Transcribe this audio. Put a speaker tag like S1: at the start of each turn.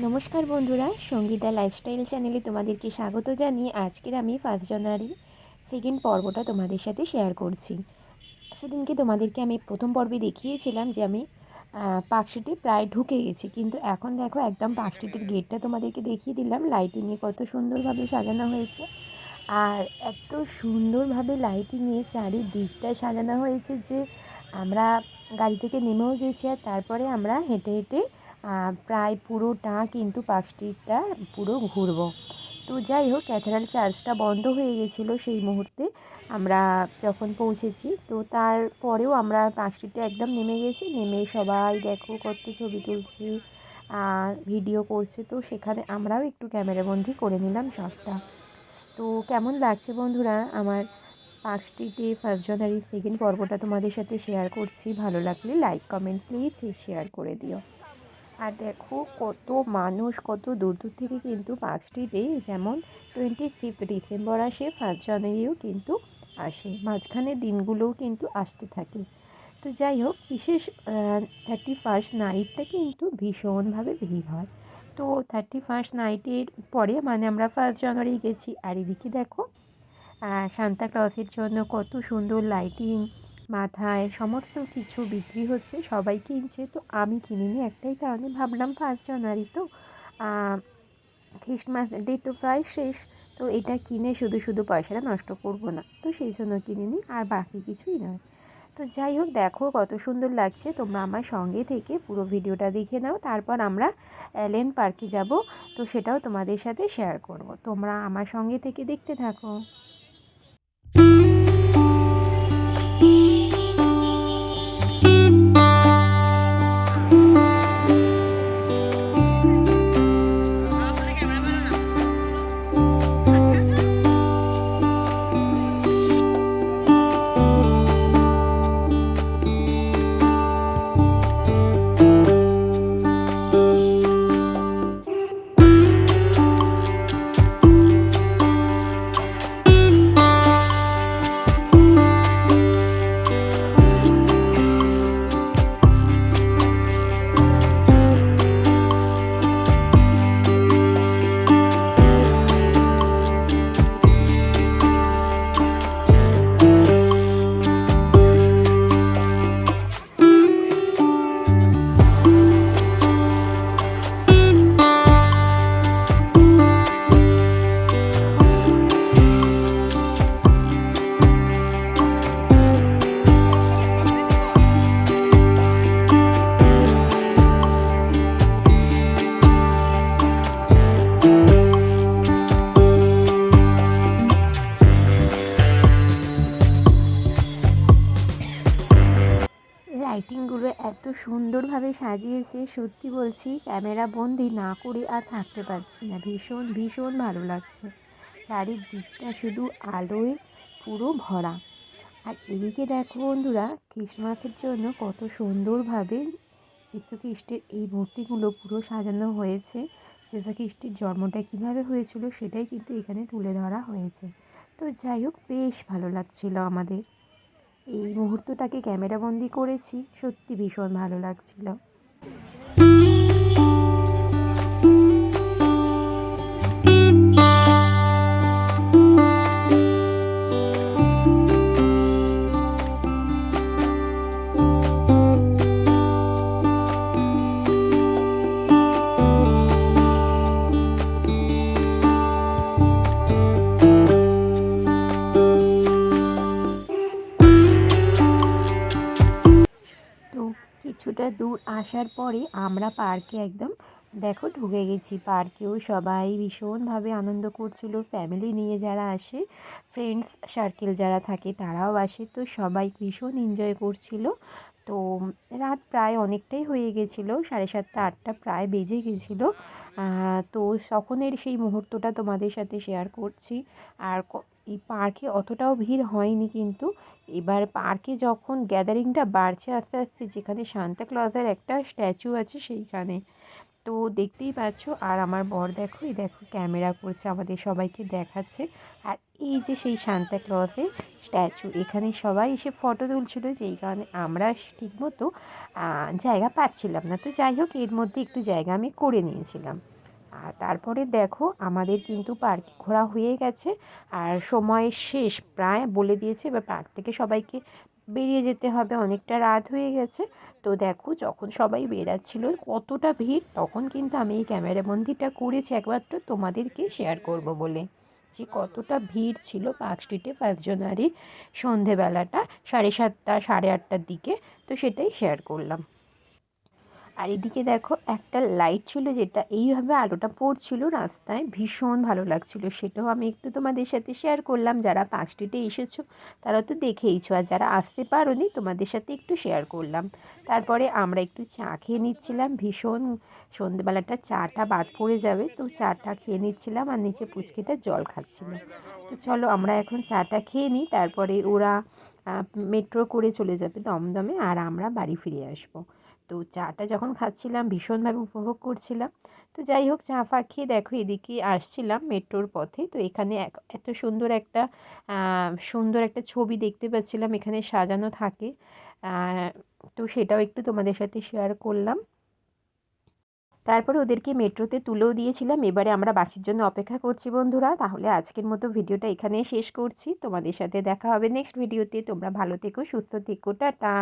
S1: নমস্কার বন্ধুরা, সঙ্গীতা লাইফস্টাইল চ্যানেলে তোমাদেরকে স্বাগত জানিয়ে আজকের আমি ফার্স্ট জানুয়ারি সেকেন্ড পর্বটা তোমাদের সাথে শেয়ার করছি। সেদিনকে তোমাদেরকে আমি প্রথম পর্বে দেখিয়েছিলাম যে আমি পার্কশিটে প্রায় ঢুকে গেছি। কিন্তু এখন দেখো একদম পার্কশিটের গেটটা তোমাদেরকে দেখিয়ে দিলাম। লাইটিংয়ে কত সুন্দরভাবে সাজানো হয়েছে। আর এত সুন্দরভাবে লাইটিংয়ে চারিদিকটা সাজানো হয়েছে যে আমরা গাড়ি থেকে নেমেও গেছি আর তারপরে আমরা হেঁটে হেঁটে প্রায় পুরোটা কিন্তু পার্ক স্ট্রিটটা পুরো ঘুরবো। তো যাই হোক ক্যাথেড্রাল চার্চটা বন্ধ হয়ে গেছিল সেই মুহূর্তে আমরা যখন পৌঁছেছি। তো তারপরেও আমরা পার্ক স্ট্রিটে একদম নেমে গেছি, নেমে সবাই দেখো কত ছবি তুলছি ভিডিও করছে। তো সেখানে আমরাও একটু ক্যামেরাবন্দি করে নিলাম সবটা। তো কেমন লাগছে বন্ধুরা আমার পার্ক স্ট্রিটে ফার্স্ট জানুয়ারি সেকেন্ড পর্বটা তোমাদের সাথে শেয়ার করছি? ভালো লাগলে লাইক কমেন্ট প্লিজ শেয়ার করে দিও। আর দেখো কত মানুষ, কত দূর দূর থেকে কিন্তু পার্ক স্ট্রিটে যেমন টোয়েন্টি ফিফথ ডিসেম্বর আসে ফার্স্ট জানুয়ারিও কিন্তু আসে। মাঝখানের দিনগুলোও কিন্তু আসতে থাকে। তো যাই হোক, বিশেষ থার্টি ফার্স্ট নাইটটা কিন্তু ভীষণভাবে ভিড় হয়। তো থার্টি ফার্স্ট নাইটের পরে মানে আমরা ফার্স্ট জানুয়ারি গেছি। আর এদিকে দেখো সান্তা ক্লসের জন্য কত সুন্দর লাইটিং মাথায় সমস্ত কিছু বিক্রি হচ্ছে, সবাই কিনছে। তো আমি কিনিনি একটাই কারণে ভাবলাম ফার্স্ট জানুয়ারি তো খ্রিস্টমাস ডে তো প্রায় শেষ। তো এটা কিনে শুধু শুধু পয়সাটা নষ্ট করব না। তো সেই জন্য কিনিনি আর বাকি কিছুই নয়। তো যাই হোক, দেখো কত সুন্দর লাগছে। তোমরা আমার সঙ্গে থেকে পুরো ভিডিওটা দেখে নাও। তারপর আমরা অ্যালেন পার্কে যাব। তো সেটাও তোমাদের সাথে শেয়ার করব। তোমরা আমার সঙ্গে থেকে দেখতে থাকো। লাইটিংগুলো এত সুন্দরভাবে সাজিয়েছে, সত্যি বলছি, ক্যামেরা বন্দি না করে আর থাকতে পারছি না। ভীষণ ভীষণ ভালো লাগছে। চারিদিকটা শুধু আলোয় পুরো ভরা। আর এদিকে দেখো বন্ধুরা, ক্রিসমাসের জন্য কত সুন্দরভাবে যীশুখ্রিস্টের এই মূর্তিগুলো পুরো সাজানো হয়েছে। যীশুখ্রিস্টের জন্মটা কীভাবে হয়েছিল সেটাই কিন্তু এখানে তুলে ধরা হয়েছে। তো যাই হোক, বেশ ভালো লাগছিল আমাদের। এই মুহূর্তটাকে ক্যামেরাবন্দি করেছি। সত্যি ভীষণ ভালো লাগছিল। কিছুটা দূর আসার পরে আমরা পার্কে একদম, দেখো ঢুকে গেছি। পার্কেও সবাই ভীষণভাবে আনন্দ করছিল। ফ্যামিলি নিয়ে যারা আসে, ফ্রেন্ডস সার্কেল যারা থাকে তারাও আসে। তো সবাই ভীষণ এনজয় করছিল। তো রাত প্রায় অনেকটাই হয়ে গেছিল। সাড়ে সাতটা, আটটা প্রায় বেজে গেছিল। তো তখনের সেই মুহূর্তটা তোমাদের সাথে শেয়ার করছি। আর এই পার্কে অতটাও ভিড় হয়নি কিন্তু এবার পার্কে যখন গ্যাদারিংটা বাড়ছে আস্তে আস্তে যেখানে সান্তা ক্লজের একটা স্ট্যাচু আছে সেইখানে তো দেখতেই পাচ্ছ, আর আমার বর দেখো, এই দেখো ক্যামেরা করছে, আমাদের সবাইকে দেখাচ্ছে। আর এই যে সেই সান্তা ক্লজের স্ট্যাচু, এখানে সবাই এসে ফটো তুলছিল যেই কারণে আমরা ঠিকমতো জায়গা পাচ্ছিলাম না। তো যাই হোক, এর মধ্যে একটু জায়গা আমি করে নিয়েছিলাম। আর তারপরে দেখো, আমাদের কিন্তু পার্ক ঘোরা হয়ে গেছে। আর সময় শেষ, প্রায় বলে দিয়েছে, এবার পার্ক থেকে সবাইকে বেরিয়ে যেতে হবে। অনেকটা রাত হয়ে গেছে। তো দেখো, যখন সবাই বেরাচ্ছিল, কতটা ভিড়, তখন কিন্তু আমি এই ক্যামেরা বন্দিটা করেছি একমাত্র তোমাদেরকে শেয়ার করব বলে। যে কতটা ভিড় ছিল পার্ক স্ট্রিটে ফার্স্ট জানুয়ারি সন্ধেবেলাটা, সাড়ে সাতটা, সাড়ে আটটার দিকে। তো সেটাই শেয়ার করলাম। আর এদিকে দেখো, একটা লাইট ছিল যেটা, এইভাবে আলোটা পড়ছিল রাস্তায়, ভীষণ ভালো লাগছিল। সেটাও আমি একটু তোমাদের সাথে শেয়ার করলাম। যারা পাঁচ স্ট্রিটে এসেছ, তারা তো দেখেইছো। আর যারা আসতে পারোনি, তোমাদের সাথে একটু শেয়ার করলাম। তারপরে আমরা একটু চা খেয়ে নিচ্ছিলাম। ভীষণ সন্ধ্যেবেলাটা চাটা বাদ পড়ে যাবে, তো চাটা খেয়ে নিচ্ছিলাম আর নিচে পুচকেটা জল খাচ্ছিল। তো চলো, আমরা এখন চাটা খেয়ে নিই। তারপরে ওরা মেট্রো করে চলে যাবে দমদমে, আর আমরা বাড়ি ফিরে আসব। তো চাটা যখন খাচ্ছিলাম, ভীষণভাবে উপভোগ করছিলাম। তো যাই হোক, চা ফা খেয়ে দেখো এদিকে আসছিলাম মেট্রোর পথে। তো এখানে এত সুন্দর একটা সুন্দর একটা ছবি দেখতে পাচ্ছিলাম, এখানে সাজানো থাকে। তো সেটাও একটু তোমাদের সাথে শেয়ার করলাম। তারপরে ওদেরকে মেট্রোতে তুলেও দিয়েছিলাম। এবারে আমরা বাসের জন্য অপেক্ষা করছি বন্ধুরা। তাহলে আজকের মতো ভিডিওটা এখানে শেষ করছি। তোমাদের সাথে দেখা হবে নেক্সট ভিডিওতে তোমরা ভালো থেকো, সুস্থ থেকো, টাটা।